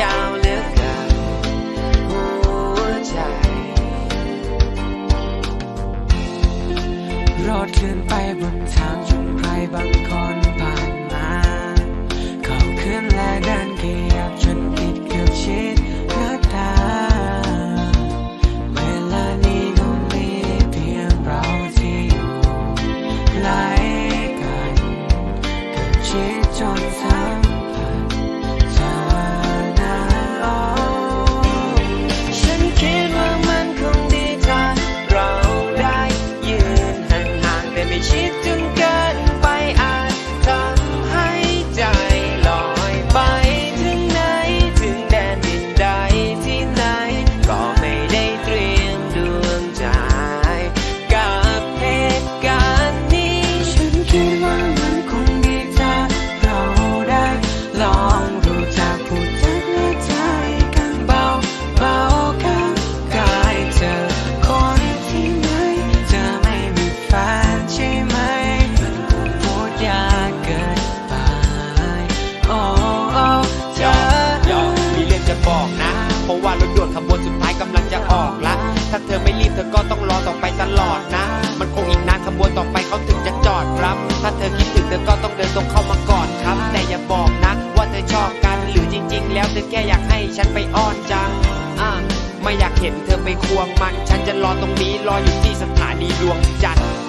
ยาวเหลือเกินหัวใจ รอดเคลื่อนไปบนทางจองใครบางคน จนเกิ เพราะว่ารถด่วนขบวนสุดท้ายกำลังจะออกละ ถ้าเธอไม่รีบเธอก็ต้องรอต่อไปตลอดนะ มันคงอีกนานขบวนต่อไปเขาถึงจะจอดครับ ถ้าเธอคิดถึงเธอก็ต้องเดินตรงเข้ามาก่อนครับ แต่อย่าบอกนะว่าเธอชอบกันหรือจริง ๆ แล้วเธอแค่อยากให้ฉันไปอ้อนจังอะไม่อยากเห็นเธอไปควงมัน ฉันจะรอตรงนี้รออยู่ที่สถานีดวงจันทร์